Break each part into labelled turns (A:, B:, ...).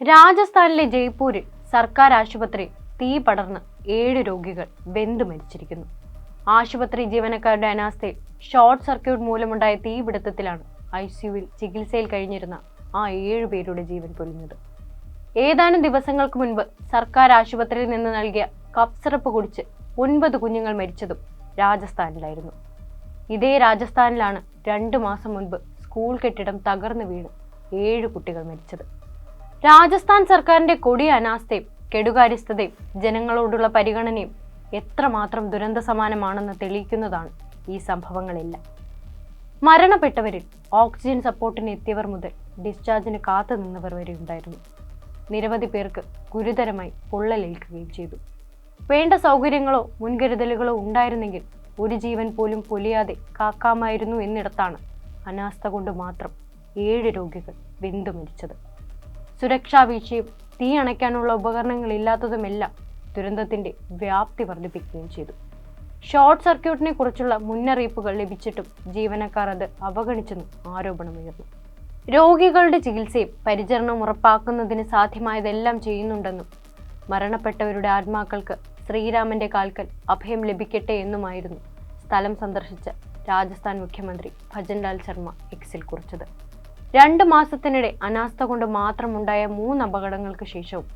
A: രാജസ്ഥാനിലെ ജയ്പൂരിൽ സർക്കാർ ആശുപത്രി തീ പടർന്ന് ഏഴ് രോഗികൾ വെന്തു മരിച്ചിരിക്കുന്നു. ആശുപത്രി ജീവനക്കാരുടെ അനാസ്ഥയിൽ ഷോർട്ട് സർക്യൂട്ട് മൂലമുണ്ടായ തീപിടുത്തത്തിലാണ് ഐ സിയുവിൽ ചികിത്സയിൽ കഴിഞ്ഞിരുന്ന ആ ഏഴു പേരുടെ ജീവൻ പൊലിഞ്ഞത്. ഏതാനും ദിവസങ്ങൾക്ക് മുൻപ് സർക്കാർ ആശുപത്രിയിൽ നിന്ന് നൽകിയ കഫ് സിറപ്പ് കുടിച്ച് ഒൻപത് കുഞ്ഞുങ്ങൾ മരിച്ചതും രാജസ്ഥാനിലായിരുന്നു. ഇതേ രാജസ്ഥാനിലാണ് രണ്ടു മാസം മുൻപ് സ്കൂൾ കെട്ടിടം തകർന്നു വീണ് ഏഴ് കുട്ടികൾ മരിച്ചത്. രാജസ്ഥാൻ സർക്കാരിന്റെ കൊടിയ അനാസ്ഥയും കെടുകാര്യസ്ഥതയും ജനങ്ങളോടുള്ള പരിഗണനയും എത്രമാത്രം ദുരന്ത സമാനമാണെന്ന് തെളിയിക്കുന്നതാണ് ഈ സംഭവങ്ങളെല്ലാം. മരണപ്പെട്ടവരിൽ ഓക്സിജൻ സപ്പോർട്ടിന് എത്തിയവർ മുതൽ ഡിസ്ചാർജിന് കാത്തു നിന്നവർ വരെ ഉണ്ടായിരുന്നു. നിരവധി പേർക്ക് ഗുരുതരമായി പൊള്ളലേൽക്കുകയും ചെയ്തു. വേണ്ട സൗകര്യങ്ങളോ മുൻകരുതലുകളോ ഉണ്ടായിരുന്നെങ്കിൽ ഒരു ജീവൻ പോലും പൊലിയാതെ കാക്കാമായിരുന്നു എന്നിടത്താണ് അനാസ്ഥ കൊണ്ട് മാത്രം ഏഴ് രോഗികൾ വെന്തു മരിച്ചത്. സുരക്ഷാ വീഴ്ചയും തീ അണയ്ക്കാനുള്ള ഉപകരണങ്ങൾ ഇല്ലാത്തതുമെല്ലാം ദുരന്തത്തിന്റെ വ്യാപ്തി വർദ്ധിപ്പിക്കുകയും ചെയ്തു. ഷോർട്ട് സർക്യൂട്ടിനെ കുറിച്ചുള്ള മുന്നറിയിപ്പുകൾ ലഭിച്ചിട്ടും ജീവനക്കാർ അത് അവഗണിച്ചെന്നും ആരോപണമുയർന്നു. രോഗികളുടെ ചികിത്സയും പരിചരണം ഉറപ്പാക്കുന്നതിന് സാധ്യമായതെല്ലാം ചെയ്യുന്നുണ്ടെന്നും മരണപ്പെട്ടവരുടെ ആത്മാക്കൾക്ക് ശ്രീരാമന്റെ കാൽക്കൽ അഭയം ലഭിക്കട്ടെ എന്നുമായിരുന്നു സ്ഥലം സന്ദർശിച്ച രാജസ്ഥാൻ മുഖ്യമന്ത്രി ഭജൻലാൽ ശർമ്മ എക്സിൽ കുറിച്ചത്. രണ്ട് മാസത്തിനിടെ അനാസ്ഥ കൊണ്ട് മാത്രമുണ്ടായ മൂന്ന് അപകടങ്ങൾക്ക് ശേഷവും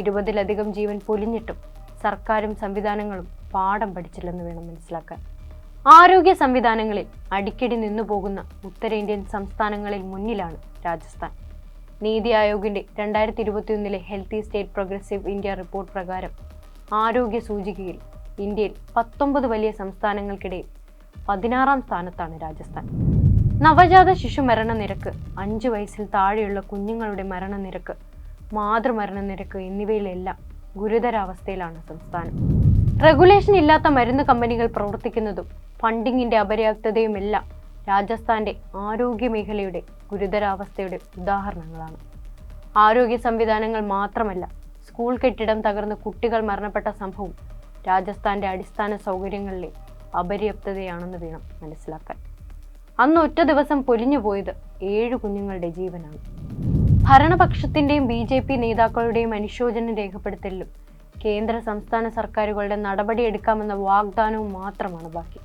A: ഇരുപതിലധികം ജീവൻ പൊലിഞ്ഞിട്ടും സർക്കാരും സംവിധാനങ്ങളും പാഠം പഠിച്ചില്ലെന്ന് വേണം മനസ്സിലാക്കാൻ. ആരോഗ്യ സംവിധാനങ്ങളിൽ അടിക്കടി നിന്നുപോകുന്ന ഉത്തരേന്ത്യൻ സംസ്ഥാനങ്ങളിൽ മുന്നിലാണ് രാജസ്ഥാൻ. നീതി ആയോഗിന്റെ രണ്ടായിരത്തി ഇരുപത്തിയൊന്നിലെ healthy state progressive India report പ്രകാരം ആരോഗ്യ സൂചികയിൽ ഇന്ത്യയിൽ പത്തൊമ്പത് വലിയ സംസ്ഥാനങ്ങൾക്കിടയിൽ പതിനാറാം സ്ഥാനത്താണ് രാജസ്ഥാൻ. നവജാത ശിശു മരണനിരക്ക് അഞ്ച് വയസ്സിൽ താഴെയുള്ള കുഞ്ഞുങ്ങളുടെ മരണനിരക്ക് മാതൃമരണനിരക്ക് എന്നിവയിലെല്ലാം ഗുരുതരാവസ്ഥയിലാണ് സംസ്ഥാനം. റെഗുലേഷൻ ഇല്ലാത്ത മരുന്ന് കമ്പനികൾ പ്രവർത്തിക്കുന്നതും ഫണ്ടിങ്ങിന്റെ അപര്യാപ്തതയുമെല്ലാം രാജസ്ഥാന്റെ ആരോഗ്യ മേഖലയുടെ ഗുരുതരാവസ്ഥയുടെ ഉദാഹരണങ്ങളാണ്. ആരോഗ്യ സംവിധാനങ്ങൾ മാത്രമല്ല സ്കൂൾ കെട്ടിടം തകർന്ന് കുട്ടികൾ മരണപ്പെട്ട സംഭവം രാജസ്ഥാന്റെ അടിസ്ഥാന സൗകര്യങ്ങളിലെ അപര്യാപ്തതയാണെന്ന് വേണം മനസ്സിലാക്കാൻ. അന്ന് ഒറ്റ ദിവസം പൊലിഞ്ഞു പോയത് ഏഴു കുഞ്ഞുങ്ങളുടെ ജീവനാണ്. ഭരണപക്ഷത്തിന്റെയും ബി ജെ പി നേതാക്കളുടെയും അനുശോചനം രേഖപ്പെടുത്തലിലും കേന്ദ്ര സംസ്ഥാന സർക്കാരുകളുടെ നടപടിയെടുക്കാമെന്ന വാഗ്ദാനവും മാത്രമാണ് ബാക്കി.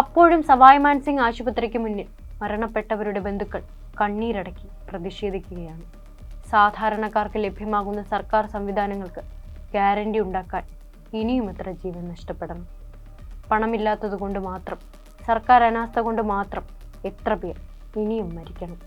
A: അപ്പോഴും സവായ് മാൻസിംഗ് ആശുപത്രിക്ക് മുന്നിൽ മരണപ്പെട്ടവരുടെ ബന്ധുക്കൾ കണ്ണീരടക്കി പ്രതിഷേധിക്കുകയാണ്. സാധാരണക്കാർക്ക് ലഭ്യമാകുന്ന സർക്കാർ സംവിധാനങ്ങൾക്ക് ഗ്യാരണ്ടി ഉണ്ടാക്കാൻ ഇനിയും എത്ര ജീവൻ നഷ്ടപ്പെടണം? പണമില്ലാത്തത് കൊണ്ട് മാത്രം സർക്കാർ അനാസ്ഥ കൊണ്ട് മാത്രം എത്ര പേർ ഇനിയും മരിക്കണം.